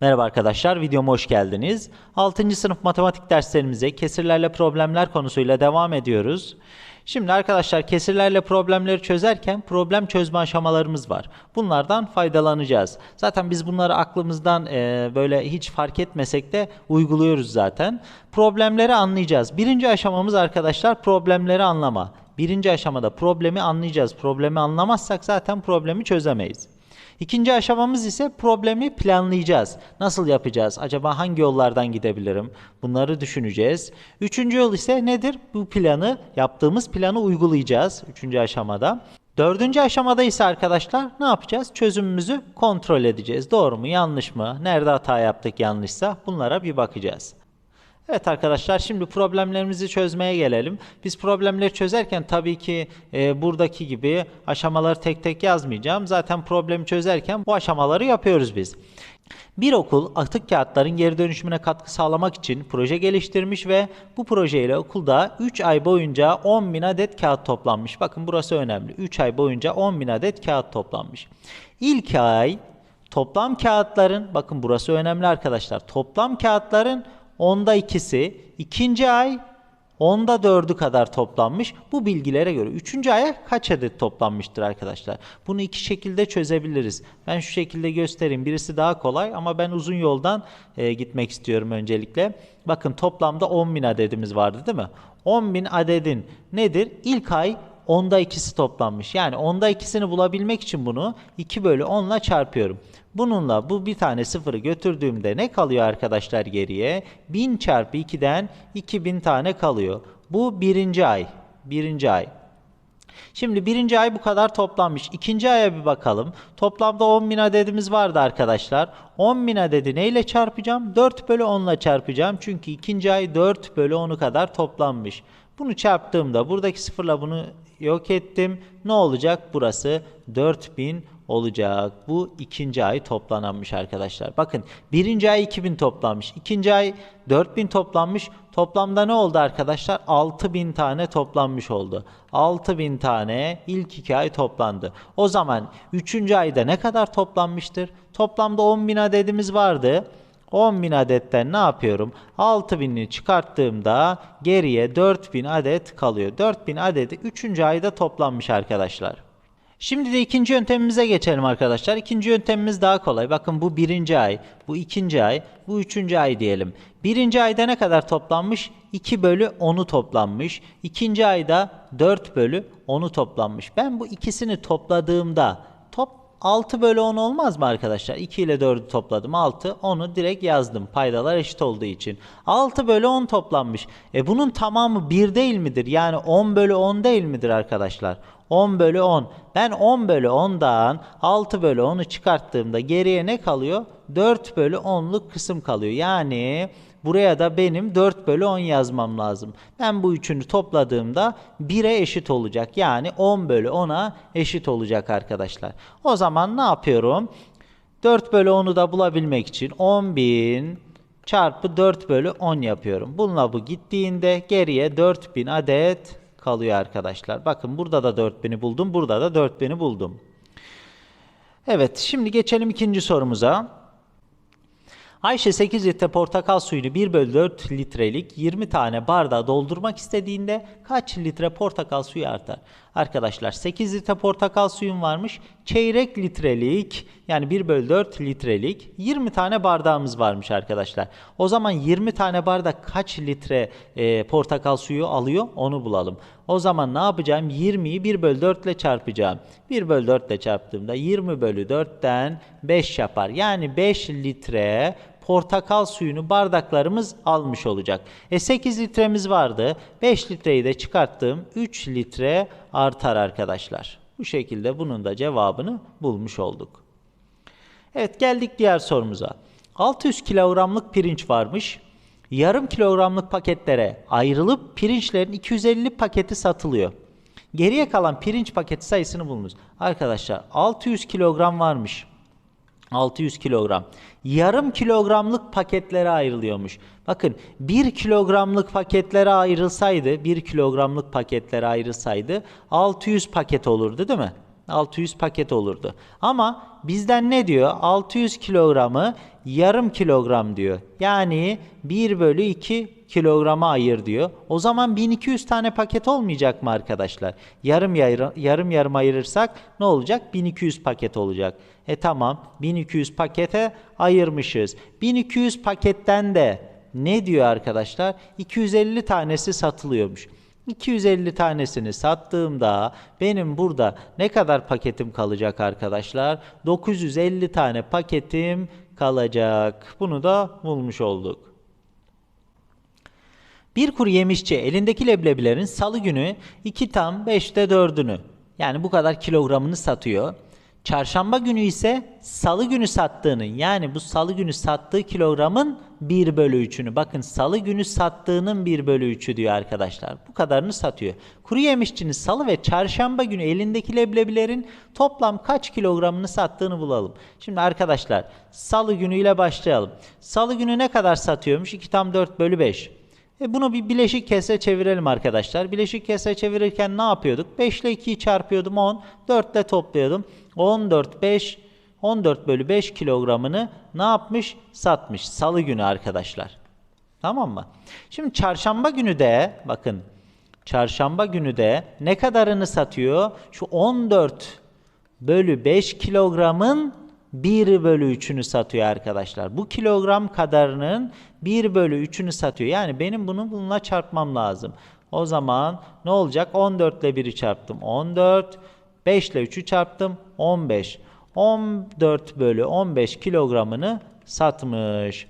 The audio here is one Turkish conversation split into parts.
Merhaba arkadaşlar, videoma hoş geldiniz. 6. sınıf matematik derslerimize kesirlerle problemler konusuyla devam ediyoruz. Şimdi arkadaşlar kesirlerle problemleri çözerken problem çözme aşamalarımız var. Bunlardan faydalanacağız. Zaten biz bunları aklımızdan e, böyle hiç fark etmesek de uyguluyoruz zaten. Problemleri anlayacağız. Birinci aşamamız arkadaşlar problemleri anlama. Birinci aşamada problemi anlayacağız. Problemi anlamazsak zaten problemi çözemeyiz. İkinci aşamamız ise problemi planlayacağız. Nasıl yapacağız? Acaba hangi yollardan gidebilirim? Bunları düşüneceğiz. Üçüncü yol ise nedir? Bu planı, yaptığımız planı uygulayacağız. Üçüncü aşamada. Dördüncü aşamada ise arkadaşlar ne yapacağız? Çözümümüzü kontrol edeceğiz. Doğru mu, yanlış mı? Nerede hata yaptık, yanlışsa bunlara bir bakacağız. Evet arkadaşlar şimdi problemlerimizi çözmeye gelelim. Biz problemleri çözerken tabii ki e, buradaki gibi aşamaları tek tek yazmayacağım. Zaten problemi çözerken bu aşamaları yapıyoruz biz. Bir okul atık kağıtların geri dönüşümüne katkı sağlamak için proje geliştirmiş ve bu projeyle okulda 3 ay boyunca 10 bin adet kağıt toplanmış. Bakın burası önemli. 3 ay boyunca 10 bin adet kağıt toplanmış. İlk ay toplam kağıtların, bakın burası önemli arkadaşlar. Toplam kağıtların onda ikisi, ikinci ay onda dördü kadar toplanmış. Bu bilgilere göre üçüncü aya kaç adet toplanmıştır arkadaşlar? Bunu iki şekilde çözebiliriz. Ben şu şekilde göstereyim. Birisi daha kolay ama ben uzun yoldan e, gitmek istiyorum öncelikle. Bakın toplamda 10 bin adedimiz vardı değil mi? 10 bin adedin nedir? İlk ay onda ikisi toplanmış. Yani onda ikisini bulabilmek için bunu 2 bölü 10 ile çarpıyorum. Bununla bu bir tane sıfırı götürdüğümde ne kalıyor arkadaşlar geriye? 1000 çarpı 2'den 2000 tane kalıyor. Bu birinci ay. Birinci ay. Şimdi birinci ay bu kadar toplanmış. İkinci aya bir bakalım. Toplamda 10 bin adedimiz vardı arkadaşlar. 10 bin adedi neyle çarpacağım? 4 bölü 10 ile çarpacağım. Çünkü ikinci ay 4 bölü 10'u kadar toplanmış. Bunu çarptığımda buradaki sıfırla bunu yok ettim. Ne olacak? Burası 4000 olacak. Bu ikinci ay toplananmış arkadaşlar. Bakın birinci ay 2000 toplanmış. ikinci ay 4000 toplanmış. Toplamda ne oldu arkadaşlar? 6000 tane toplanmış oldu. 6000 tane ilk iki ay toplandı. O zaman üçüncü ayda ne kadar toplanmıştır? Toplamda 10.000 adedimiz vardı. 10.000 adetten ne yapıyorum? 6000'i çıkarttığımda geriye 4000 adet kalıyor. 4000 adedi 3. ayda toplanmış arkadaşlar. Şimdi de ikinci yöntemimize geçelim arkadaşlar. İkinci yöntemimiz daha kolay. Bakın bu birinci ay, bu ikinci ay, bu üçüncü ay diyelim. Birinci ayda ne kadar toplanmış? 2 bölü 10'u toplanmış. İkinci ayda 4 bölü 10'u toplanmış. Ben bu ikisini topladığımda top 6 bölü 10 olmaz mı arkadaşlar? 2 ile 4'ü topladım 6. 10'u direkt yazdım paydalar eşit olduğu için. 6 bölü 10 toplanmış. E bunun tamamı 1 değil midir? Yani 10 bölü 10 değil midir arkadaşlar? 10 bölü 10. Ben 10 bölü 10'dan 6 bölü 10'u çıkarttığımda geriye ne kalıyor? 4 bölü 10'luk kısım kalıyor. Yani buraya da benim 4 bölü 10 yazmam lazım. Ben bu üçünü topladığımda 1'e eşit olacak. Yani 10 bölü 10'a eşit olacak arkadaşlar. O zaman ne yapıyorum? 4 bölü 10'u da bulabilmek için 10.000 çarpı 4 bölü 10 yapıyorum. Bununla bu gittiğinde geriye 4000 adet kalıyor arkadaşlar. Bakın burada da 4000'i buldum. Burada da 4000'i buldum. Evet şimdi geçelim ikinci sorumuza. Ayşe 8 litre portakal suyunu 1 bölü 4 litrelik 20 tane bardağa doldurmak istediğinde kaç litre portakal suyu artar? Arkadaşlar 8 litre portakal suyum varmış. Çeyrek litrelik yani 1 bölü 4 litrelik 20 tane bardağımız varmış arkadaşlar. O zaman 20 tane bardak kaç litre e, portakal suyu alıyor onu bulalım. O zaman ne yapacağım? 20'yi 1 bölü 4 ile çarpacağım. 1 bölü 4 ile çarptığımda 20 bölü 4'ten 5 yapar. Yani 5 litre portakal suyunu bardaklarımız almış olacak. E 8 litremiz vardı. 5 litreyi de çıkarttım. 3 litre artar arkadaşlar. Bu şekilde bunun da cevabını bulmuş olduk. Evet geldik diğer sorumuza. 600 kilogramlık pirinç varmış. Yarım kilogramlık paketlere ayrılıp pirinçlerin 250 paketi satılıyor. Geriye kalan pirinç paketi sayısını bulunuz. Arkadaşlar 600 kilogram varmış. 600 kilogram. Yarım kilogramlık paketlere ayrılıyormuş. Bakın 1 kilogramlık paketlere ayrılsaydı, 1 kilogramlık paketlere ayrılsaydı 600 paket olurdu değil mi? 600 paket olurdu. Ama bizden ne diyor? 600 kilogramı yarım kilogram diyor. Yani 1 bölü 2 kilograma ayır diyor. O zaman 1200 tane paket olmayacak mı arkadaşlar? Yarım yarım, yarım yarım ayırırsak ne olacak? 1200 paket olacak. E tamam 1200 pakete ayırmışız. 1200 paketten de ne diyor arkadaşlar? 250 tanesi satılıyormuş. 250 tanesini sattığımda benim burada ne kadar paketim kalacak arkadaşlar? 950 tane paketim kalacak. Bunu da bulmuş olduk. Bir kuru yemişçi elindeki leblebilerin salı günü 2 tam 5'te 4'ünü yani bu kadar kilogramını satıyor. Çarşamba günü ise salı günü sattığını yani bu salı günü sattığı kilogramın 1 bölü 3'ünü bakın salı günü sattığının 1 bölü 3'ü diyor arkadaşlar. Bu kadarını satıyor. Kuru yemişçinin salı ve çarşamba günü elindeki leblebilerin toplam kaç kilogramını sattığını bulalım. Şimdi arkadaşlar salı günüyle başlayalım. Salı günü ne kadar satıyormuş? 2 tam 4 bölü 5. E bunu bir bileşik kese çevirelim arkadaşlar. Bileşik kese çevirirken ne yapıyorduk? 5 ile 2'yi çarpıyordum 10. 4 ile topluyordum. 14 5 14 bölü 5 kilogramını ne yapmış? Satmış. Salı günü arkadaşlar. Tamam mı? Şimdi çarşamba günü de bakın çarşamba günü de ne kadarını satıyor? Şu 14 bölü 5 kilogramın 1 bölü 3'ünü satıyor arkadaşlar. Bu kilogram kadarının 1 bölü 3'ünü satıyor. Yani benim bunu bununla çarpmam lazım. O zaman ne olacak? 14 ile 1'i çarptım. 14. 5 ile 3'ü çarptım. 15. 14 bölü 15 kilogramını satmış.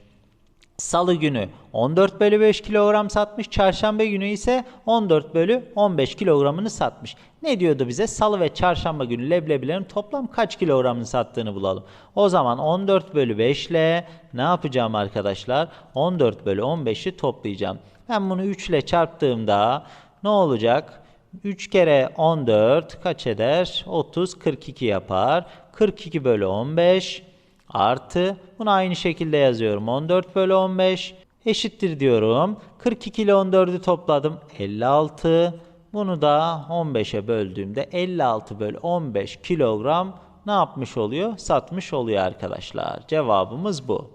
Salı günü 14 bölü 5 kilogram satmış. Çarşamba günü ise 14 bölü 15 kilogramını satmış. Ne diyordu bize? Salı ve çarşamba günü leblebilerin toplam kaç kilogramını sattığını bulalım. O zaman 14 bölü 5 ile ne yapacağım arkadaşlar? 14 bölü 15'i toplayacağım. Ben bunu 3 ile çarptığımda ne olacak? 3 kere 14 kaç eder? 30, 42 yapar. 42 bölü 15 artı bunu aynı şekilde yazıyorum. 14 bölü 15 eşittir diyorum. 42 ile 14'ü topladım. 56. Bunu da 15'e böldüğümde 56 bölü 15 kilogram ne yapmış oluyor? Satmış oluyor arkadaşlar. Cevabımız bu.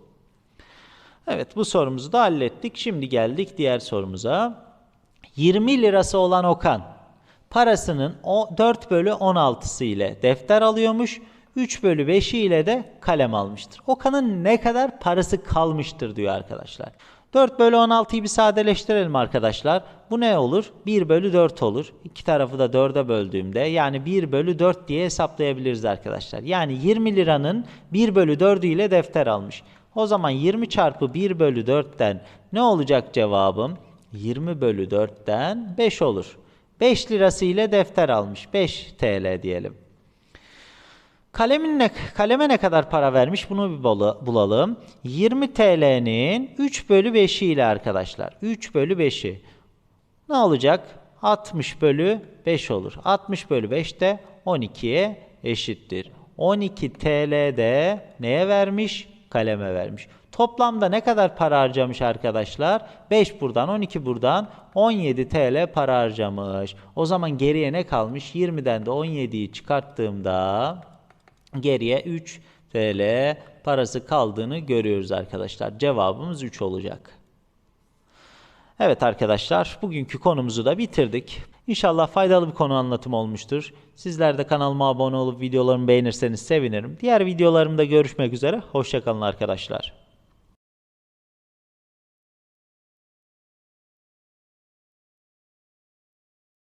Evet bu sorumuzu da hallettik. Şimdi geldik diğer sorumuza. 20 lirası olan Okan parasının o 4 bölü 16'sı ile defter alıyormuş. 3 bölü 5'i ile de kalem almıştır. Okan'ın ne kadar parası kalmıştır diyor arkadaşlar. 4 bölü 16'yı bir sadeleştirelim arkadaşlar. Bu ne olur? 1 bölü 4 olur. İki tarafı da 4'e böldüğümde yani 1 bölü 4 diye hesaplayabiliriz arkadaşlar. Yani 20 liranın 1 bölü 4'ü ile defter almış. O zaman 20 çarpı 1 bölü 4'ten ne olacak cevabım? 20 bölü 4'ten 5 olur. 5 lirası ile defter almış. 5 TL diyelim. Kalemin ne, kaleme ne kadar para vermiş bunu bir bulalım. 20 TL'nin 3 bölü 5'i ile arkadaşlar. 3 bölü 5'i. Ne olacak? 60 bölü 5 olur. 60 bölü 5 de 12'ye eşittir. 12 TL de neye vermiş? Kaleme vermiş. Toplamda ne kadar para harcamış arkadaşlar? 5 buradan 12 buradan 17 TL para harcamış. O zaman geriye ne kalmış? 20'den de 17'yi çıkarttığımda geriye 3 TL parası kaldığını görüyoruz arkadaşlar. Cevabımız 3 olacak. Evet arkadaşlar bugünkü konumuzu da bitirdik. İnşallah faydalı bir konu anlatımı olmuştur. Sizler de kanalıma abone olup videolarımı beğenirseniz sevinirim. Diğer videolarımda görüşmek üzere. Hoşçakalın arkadaşlar.